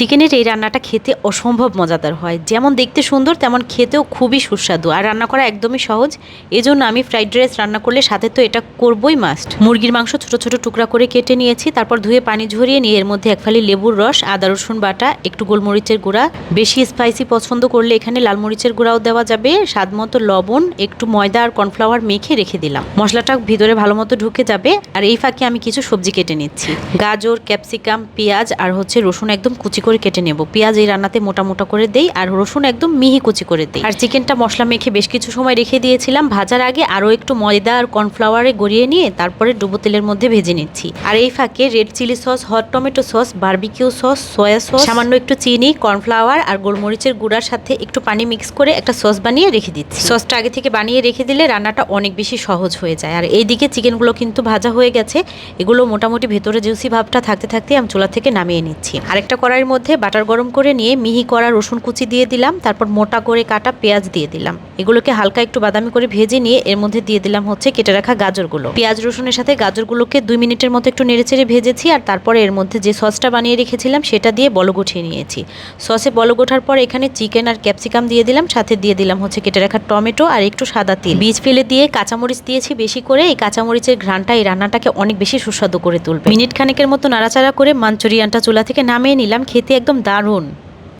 চিকেনের এই রান্নাটা খেতে অসম্ভব মজাদার হয়। যেমন দেখতে সুন্দর, তেমন খেতেও খুবই সুস্বাদু। আর রান্না করা একদমই সহজ। এজন্য আমি ফ্রাইড রাইস রান্না করলে সাথে তো এটা করবই মাস্ট মুরগির মাংস ছোট ছোট টুকরা করে কেটে নিয়েছি, তারপর ধুয়ে পানি ঝরিয়ে নিয়ে এর মধ্যে এক ফালি লেবুর রস, আদা, রসুন বাটা, একটু গোলমরিচের গুঁড়া। বেশি স্পাইসি পছন্দ করলে এখানে লাল মরিচের গুঁড়াও দেওয়া যাবে। স্বাদ মতো লবণ, একটু ময়দা আর কর্নফ্লাওয়ার মেখে রেখে দিলাম। মশলাটা ভিতরে ভালো মতো ঢুকে যাবে। আর এই ফাঁকে আমি কিছু সবজি কেটে নিচ্ছি। গাজর ক্যাপসিকাম পেঁয়াজ আর হচ্ছে রসুন একদম কুচি করে কেটে নেব। পেঁয়াজ এই রান্নাতে মোটা মোটা করে দেই আর রসুন একদম মিহি কুচি করে দেই। আর চিকেনটা মশলা মেখে বেশ কিছু সময় রেখে দিয়েছিলাম। ভাজার আগে আরও একটু ময়দা আর কর্নফ্লাওয়ারে গড়িয়ে নিয়ে তারপরে ডুবো তেলের মধ্যে ভেজে নিচ্ছি। আর এই ফাঁকে red chilli sauce, hot tomato sauce, barbecue sauce, soya sauce, সামান্য একটু চিনি, কর্নফ্লাওয়ার আর গোলমরিচের গুঁড়ার সাথে একটু পানি মিক্স করে একটা সস বানিয়ে রেখে দিচ্ছি। সসটা আগে থেকে বানিয়ে রেখে দিলে রান্নাটা অনেক বেশি সহজ হয়ে যায়। আর এইদিকে চিকেনগুলো কিন্তু ভাজা হয়ে গেছে। এগুলো মোটামুটি ভেতরে জুসি ভাবটা থাকতে থাকতে আমি চুলা থেকে নামিয়ে নিচ্ছি। আরেকটা কড়াইয়ের মধ্যে বাটার গরম করে নিয়ে মিহি করা রসুন কুচি দিয়ে দিলাম, তারপর মোটা করে কাটা পেঁয়াজ দিয়ে দিলাম। এগুলোকে হালকা একটু বাদামি করে ভেজে নিয়ে এর মধ্যে দিয়ে দিলাম হচ্ছে কেটে রাখা গাজরগুলো। পেঁয়াজ রসুনের সাথে গাজরগুলোকে দুই মিনিটের মতো একটু নেড়েচেড়ে ভেজেছি আর তারপরে এর মধ্যে যে সসটা বানিয়ে রেখেছিলাম সেটা দিয়ে বলক উঠিয়ে নিয়েছি। সসে বলক ওঠার পর এখানে চিকেন আর ক্যাপসিকাম দিয়ে দিলাম, সাথে দিয়ে দিলাম হচ্ছে কেটে রাখা টমেটো আর একটু সাদা তিল। বীজ ফেলে দিয়ে কাঁচামরিচ দিয়েছি বেশি করে, এই কাঁচামরিচের ঘ্রাণটা এই রান্নাটাকে অনেক বেশি সুস্বাদু করে তুলবে। মিনিট খানেকের মতো নাড়াচাড়া করে মাঞ্চুরিয়ানটা চুলা থেকে নামিয়ে নিলাম খেতে একদম দারুণ।